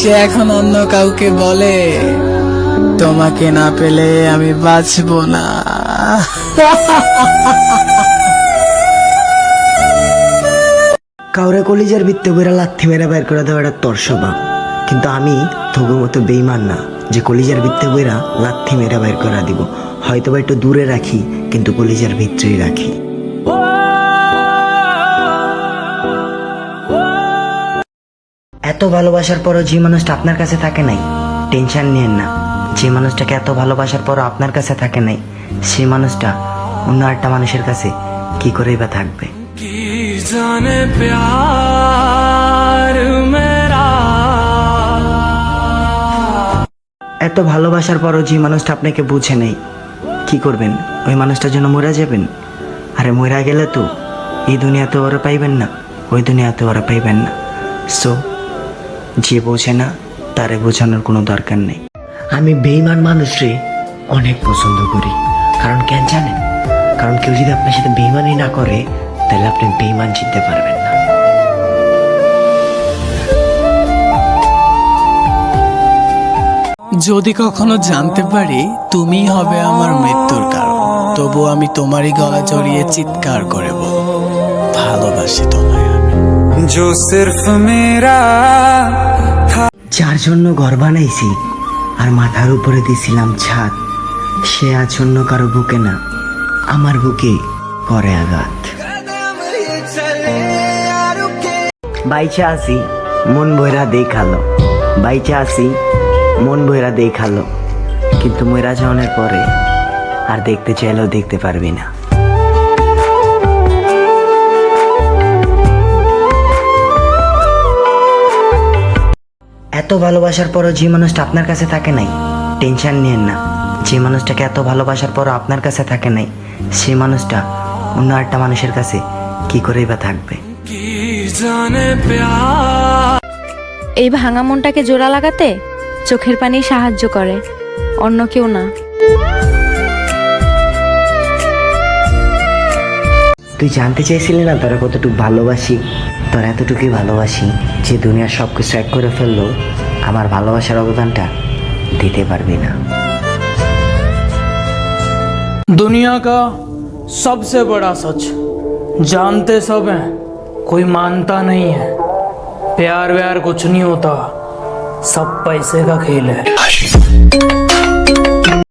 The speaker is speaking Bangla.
সে এখন অন্য কাউকে বলে। তোমাকে না পেলে আমি বাঁচবো না। কাউরে কলিজার ভিত্তে বইরা লাথি মেরে বের করে দেওয়া এটা তোর স্বভাব। কিন্তু আমি তোর মতো বেইমান না, যে কলিজার ভিত্তে বইরা লাথি মেরে বের করে দিব। হয়তো বা একটু দূরে রাখি, কিন্তু কলিজার ভিতরেই রাখি। এত ভালোবাসার পরও যে মানুষটা আপনার কাছে থাকে নাই টেনশন নিয়েন না। যে মানুষটাকে এত ভালোবাসার পরও আপনার কাছে থাকে নাই সেই মানুষটা অন্য একটা মানুষের কাছে কি করেই বা থাকবে? জানে প্যার মেরা। এত ভালোবাসার পরও যে মানুষটা আপনাকে বুঝে নেই কি করবেন? ওই মানুষটার জন্য মরে যাবেন? আরে মরা গেলে তো এই দুনিয়াতে ওরা পাইবেন না ওই দুনিয়াতে ওরা পাইবেন না। সো যে বোঝে না, তারে বোঝানোর কোনো দরকার নেই। আমি বেইমান মানুষরে অনেক পছন্দ করি। কারণ কেন জানেন? কারণ কেউ যদি আপনার সাথে বেইমানি না করে, তাহলে আপনি বেইমান চিনতে পারবেন না। যদি কখনো জানতে পারি তুমি হবে আমার মৃত্যুর কারণ। তবু আমি তোমারই গলা জড়িয়ে চিৎকার করে বলব, ভালোবাসি তোমায় আমি। जो सिर्फ मेरा যার জন্য ঘর বানাইছি আর মাথার উপরে দিছিলাম ছাদ সে আজ অন্য কারো বুকে না আমার বুকে করে আঘাত বাইচা আসি মন বইরা দেখালো বাইচা আসি মন বইরা দেখালো কিন্তু ময়রা যাওয়ার পরে আর দেখতে চাইলেও দেখতে পারবি না এত ভালোবাসার পরও যে মানুষটা আপনার কাছে থাকে নাই, টেনশন নিয়েন না। যে মানুষটাকে এত ভালোবাসার পরও আপনার কাছে থাকে নাই সেই মানুষটা অন্য একটা মানুষের কাছে কি করেই বা থাকবে? এই ভাঙা মনটাকে জোড়া লাগাতে চোখের পানি সাহায্য করে, অন্য কেউ না। তুই জানতে চাইছিলি না তোরা কতটুকু ভালোবাসি তোরা এতটুকুই ভালোবাসি যে দুনিয়ার সব কিছু এক করে ফেললো আমার ভালোবাসার অবদানটা দিতে পারবি না दुनिया का सबसे बड़ा सच जानते सब हैं कोई मानता नहीं है प्यार व्यार कुछ नहीं होता सब पैसे का खेल है